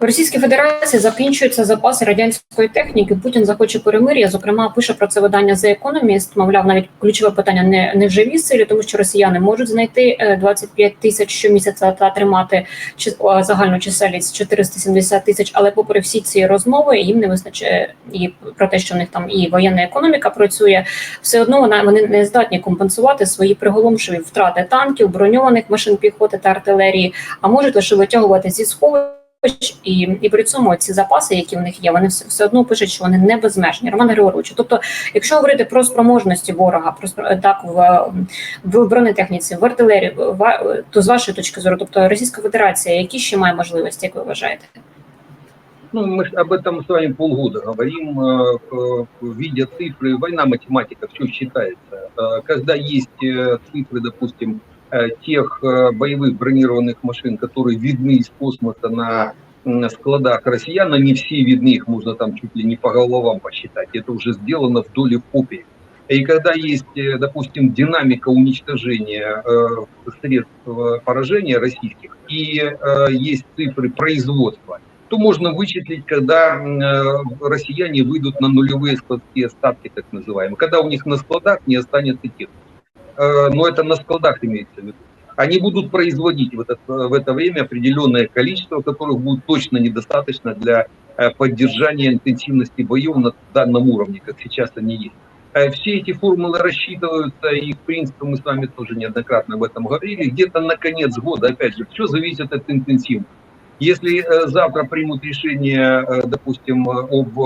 В Російській Федерації закінчуються запаси радянської техніки. Путін захоче перемир'я. Зокрема, пише про це видання The Economist. Мовляв, навіть ключове питання не, не в живій силі, тому що росіяни можуть знайти е, 25 тисяч щомісяця та тримати загальну чисельність 470 тисяч. Але попри всі ці розмови, їм не вистачає і про те, що в них там і воєнна економіка працює. Все одно вона вони не здатні компенсувати свої приголомшиві втрати танків, броньованих машин піхоти та артилерії, а можуть лише витягувати зі сховищ і, і при цьому ці запаси, які в них є, вони все, все одно пишуть, що вони не безмежні. Роман Григорович, тобто, якщо говорити про спроможності ворога, про спро- так в, в бронетехніці, в артилерії, в- то з вашої точки зору, тобто Російська Федерація, які ще має можливості, як ви вважаєте? Ну, мы ж об этом с вами полгода говорим, э, э, видя цифры, война, математика, все считается. Э, Когда есть э, цифры, допустим, э, Тех э, боевых бронированных машин, которые видны из космоса на складах россиян, они все видны, их можно там чуть ли не по головам посчитать. Это уже сделано в попе. И когда есть, э, допустим, динамика уничтожения э, средств э, поражения российских и э, есть цифры производства, то можно вычислить, когда э, россияне выйдут на нулевые складские ставки, так называемые, когда у них на складах не останется техники. Э, Но это на складах имеется в виду. Они будут производить в это, в это время определенное количество, которых будет точно недостаточно для э, поддержания интенсивности боев на данном уровне, как сейчас они есть. Э, Все эти формулы рассчитываются, и, в принципе, мы с вами тоже неоднократно об этом говорили, где-то на конец года, опять же, все зависит от интенсивности. Если завтра примут решение, допустим, об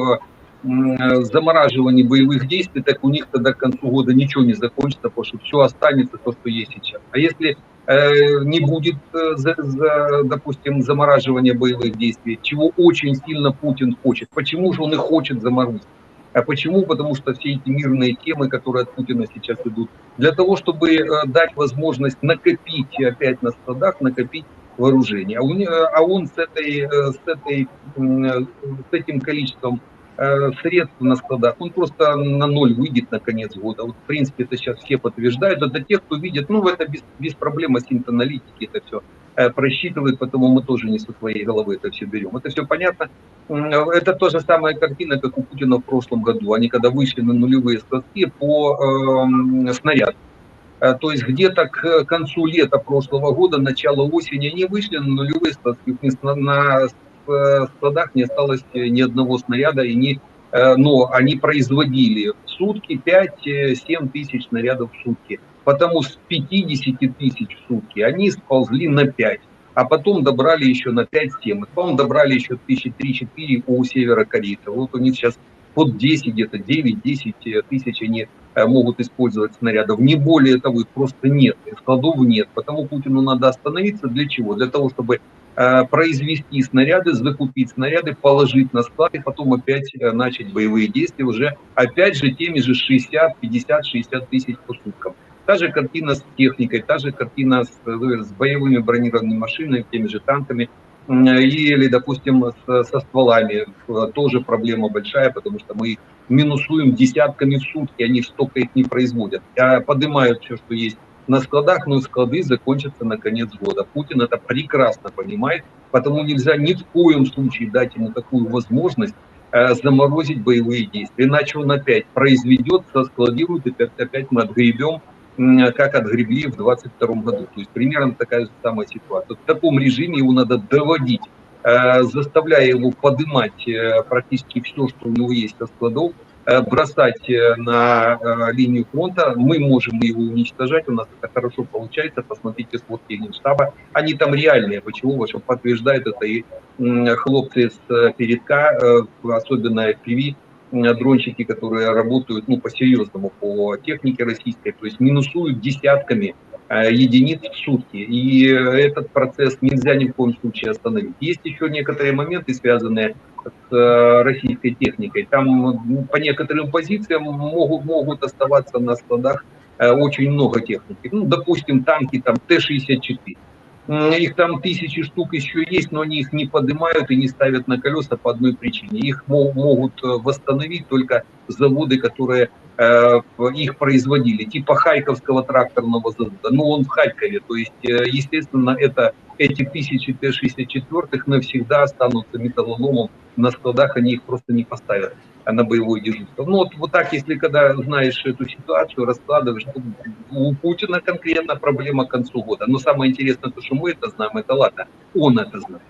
замораживании боевых действий, так у них тогда к концу года ничего не закончится, потому что все останется то, что есть сейчас. А если э, не будет, э, допустим, замораживания боевых действий, чего очень сильно Путин хочет. Почему же он и хочет заморозить? А почему? Потому что все эти мирные темы, которые от Путина сейчас идут, для того, чтобы э, дать возможность накопить опять на складах, накопить вооружение. А, а он с, этой, с, этой, с этим количеством средств на складах, он просто на ноль выйдет на конец года. Вот, в принципе, это сейчас все подтверждают. Это те, кто видит, ну, это без, без проблем аналитики это все просчитывает, потому мы тоже не со своей головы это все берем. Это все понятно. Это та же самая картина, как у Путина в прошлом году. Они когда вышли на нулевые складки по эм. Э, То есть где-то к концу лета прошлого года, начало осени, они вышли на нулевые складки. На, э, складах не осталось э, ни одного снаряда, и не, э, но они производили в сутки 5-7 тысяч снарядов в сутки. Потому с 50 тысяч в сутки они сползли на 5. А потом добрали еще на 5-7. И потом добрали еще тысячи 3-4 у северокорейцев. Вот у них сейчас под 10, где-то 9-10 тысяч они могут использовать снарядов. Не более того, их просто нет, складов нет. Потому Путину надо остановиться для чего? Для того, чтобы произвести снаряды, закупить снаряды, положить на склад и потом опять э, начать боевые действия уже, опять же, теми же 60, 50, 60 тысяч по суткам. Та же картина с техникой, та же картина с, э, с боевыми бронированными машинами, теми же танками, или, допустим, с- со стволами Э, тоже проблема большая, потому что мы минусуем десятками в сутки, они столько их не производят. А поднимают все, что есть на складах, но склады закончатся на конец года. Путин это прекрасно понимает, потому нельзя ни в коем случае дать ему такую возможность э, заморозить боевые действия. Иначе он опять произведет, соскладирует, и опять, опять мы отгребем м, как отгребли в 22 году. То есть примерно такая же самая ситуация. В таком режиме его надо доводить, э, заставляя его поднимать э, практически все, что у него есть со складов, э, бросать э, на э, линию фронта. Мы можем его уничтожать, у нас это хорошо получается. Посмотрите сводки Генштаба. Они там реальные. Почему? Потому что подтверждают это и хлопцы с э, передка, э, особенно FPV, м, дрончики, которые работают ну, по-серьезному по технике российской, то есть минусуют десятками э, единиц в сутки. И э, этот процесс нельзя ни в коем случае остановить. Есть еще некоторые моменты, связанные с э, российской техникой. Там ну, по некоторым позициям могут, могут оставаться на складах э, очень много техники. Ну, допустим, танки там Т-64. М, Их там тысячи штук еще есть, но они их не поднимают и не ставят на колеса по одной причине. Их мо- могут э, восстановить только заводы, которые э, их производили, типа Харьковского тракторного завода. Но он в Харькове, то есть, э, естественно, это эти тысячи Т-64 навсегда останутся металлоломом на складах, они их просто не поставят на боевое дежурство. Ну вот, вот так, если когда знаешь эту ситуацию, раскладываешь, у Путина конкретно проблема к концу года. Но самое интересное, то, что мы это знаем, это ладно, он это знает.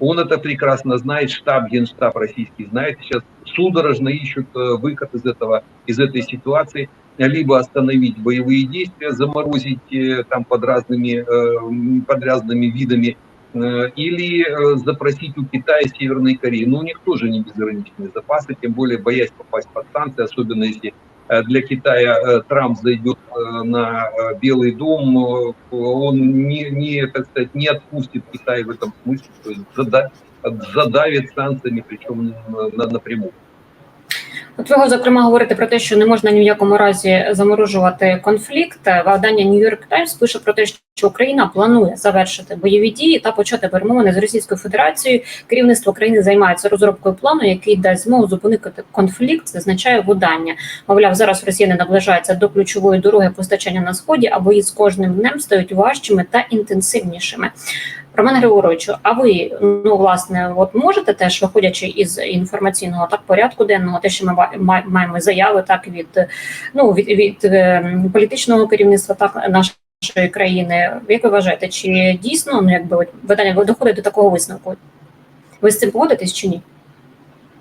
Он это прекрасно знает, штаб, генштаб российский знает. Сейчас судорожно ищут э, выход из этого, из этой ситуации. Либо остановить боевые действия, заморозить э, там под разными, э, под разными видами или запросить у Китая и Северной Кореи. Но у них тоже не безграничные запасы, тем более боясь попасть под санкции, особенно если для Китая Трамп зайдет на Белый дом, он не, не, так сказать, не отпустит Китай в этом смысле, то есть задавит санкциями, причем напрямую. От ви зокрема говорите про те, що не можна ні в якому разі заморожувати конфлікт. New York Times пише про те, що Україна планує завершити бойові дії та почати перемовини з Російською Федерацією. Керівництво країни займається розробкою плану, який дасть змогу зупинити конфлікт. Зазначає видання. Мовляв, зараз Росія не наближається до ключової дороги постачання на сході, а бої з кожним днем стають важчими та інтенсивнішими. Роман Григоровичу, а ви ну власне, от можете теж, виходячи із інформаційного так порядку денного, те, що ми маємо заяви, так від ну від від е, політичного керівництва, так нашої країни. Як ви вважаєте, чи дійсно ну якби видання ви доходить до такого висновку? Ви з цим погодитесь чи ні?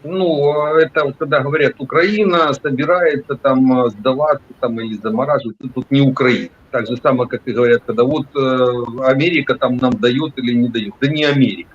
Ну, это когда говорят, Украина собирается там сдаваться там или замораживаться, тут не Украина. Так же самое, как и говорят, когда вот э, Америка там нам дает или не дает. Да не Америка.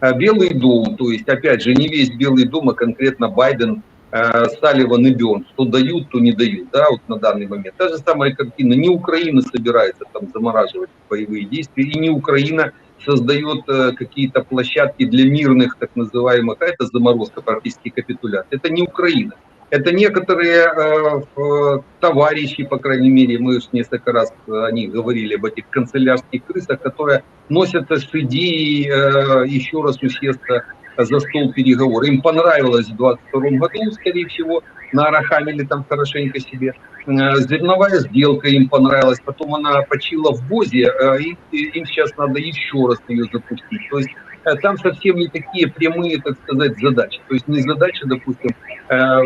А Белый дом, то есть, опять же, не весь Белый дом, а конкретно Байден, э, Салливан и Берн, что дают, то не дают, да, вот на данный момент. Та же самая картина, не Украина собирается там замораживать боевые действия, и не Украина создает э, какие-то площадки для мирных, так называемых, а это заморозка, практически капитуляция. Это не Украина. Это некоторые э, товарищи, по крайней мере, мы уж несколько раз о них говорили, об этих канцелярских крысах, которые носятся с идеей э, еще раз усесться за стол переговоров. Им понравилось в 22 году, скорее всего, на Арахамеле там хорошенько себе. Э, зерновая сделка им понравилась, потом она почила в ВОЗе, э, и им сейчас надо еще раз ее запустить. То есть там совсем не такие прямые, так сказать, задачи. То есть не задача, допустим, э,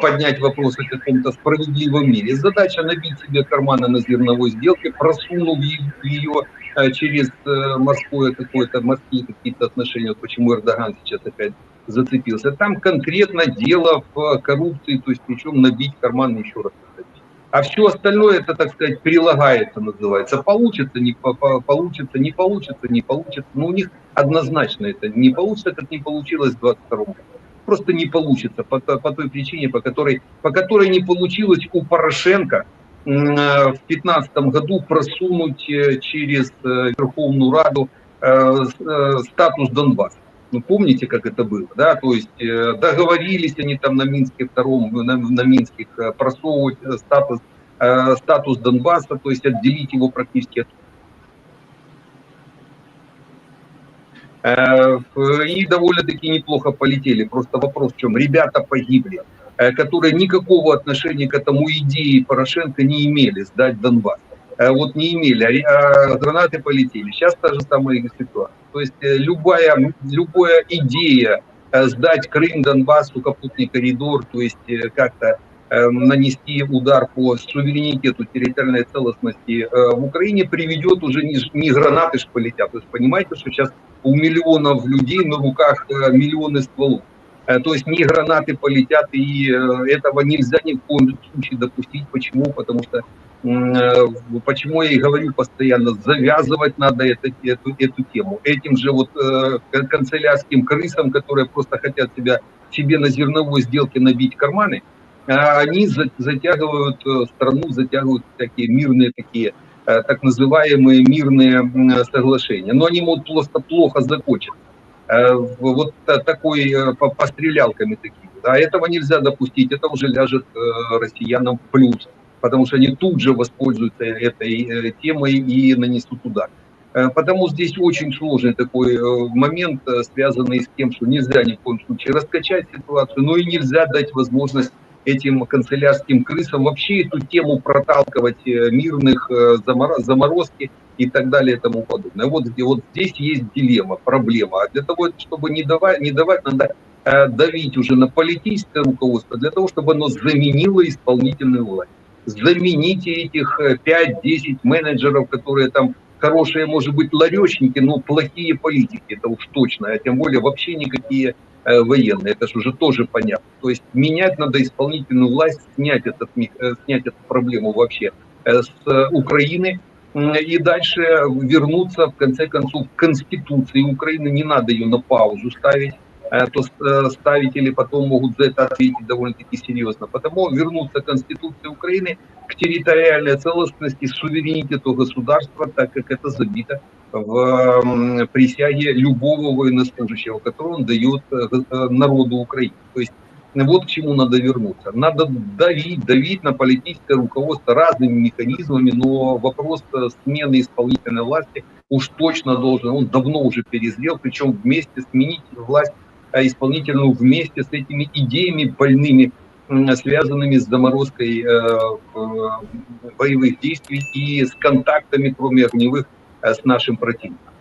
поднять вопрос о каком-то справедливом мире. Задача набить себе карманы на зерновой сделке, просунув ее э, через морское какое-то, морские какие-то отношения. Вот почему Эрдоган сейчас опять зацепился. Там конкретно дело в коррупции, то есть причем набить карман еще раз. А все остальное это, так сказать, прилагается, называется. Получится, не по, получится, не получится, не получится. Но у них однозначно это не получится, как не получилось в 22 году. Просто не получится по, по той причине, по которой, по которой не получилось у Порошенко в 2015 году просунуть э, через э, Верховную Раду э, статус Донбасса. Ну, помните, как это было, да? То есть договорились они там на Минске втором, на, на Минских просовывать статус, статус Донбасса, то есть отделить его практически от Э, и довольно-таки неплохо полетели. Просто вопрос в чем? Ребята погибли, э, которые никакого отношения к этому идее Порошенко не имели, сдать Донбасс. Э, вот не имели, а гранаты полетели. Сейчас та же самая ситуация. То есть любая, любая идея сдать Крым, Донбасс, сухопутный коридор, то есть как-то нанести удар по суверенитету территориальной целостности в Украине приведет уже не, гранаты ж полетят. То есть понимаете, что сейчас у миллионов людей на руках э, миллионы стволов. Э, то есть не гранаты полетят, и э, этого нельзя ни в коем случае допустить. Почему? Потому что, почему я и говорю постоянно, завязывать надо это, эту, эту тему. Этим же вот канцелярским крысам, которые просто хотят себя, себе на зерновой сделке набить карманы, они затягивают страну, затягивают такие мирные такие Э, так называемые мирные соглашения. Но они могут просто плохо закончиться. Э, вот такой э, по, стрелялками такими. А этого нельзя допустить, это уже ляжет россиянам в плюс, потому что они тут же воспользуются этой темой и нанесут удар. Потому здесь очень сложный такой момент, связанный с тем, что нельзя ни в коем случае раскачать ситуацию, но и нельзя дать возможность этим канцелярским крысам вообще эту тему проталкивать э, мирных э, замор- заморозки и так далее и тому подобное. Вот, где- вот здесь есть дилемма, проблема. А для того, чтобы не давать, не давать надо э, давить уже на политическое руководство, для того, чтобы оно заменило исполнительную власть. Замените этих э, 5-10 менеджеров, которые там хорошие, может быть, ларечники, но плохие политики, это уж точно, а тем более вообще никакие э, военные, это же уже тоже понятно. То есть менять надо исполнительную власть, снять, этот, э, снять эту проблему вообще э, с э, Украины, и дальше вернуться, в конце концов, к Конституции Украины. Не надо ее на паузу ставить, э, то с- э, ставители потом могут за это ответить довольно-таки серьезно. Потому вернуться к Конституции Украины, к территориальной целостности, суверенитету государства, так как это забито в присяге любого военнослужащего, который он дает э, э, народу Украины. То есть вот к чему надо вернуться. Надо давить, давить на политическое руководство разными механизмами, но вопрос э, смены исполнительной власти уж точно должен, он давно уже перезрел, причем вместе сменить власть э, исполнительную вместе с этими идеями больными, связанными с заморозкой э, э, боевых действий и с контактами, кроме огневых, э, с нашим противником.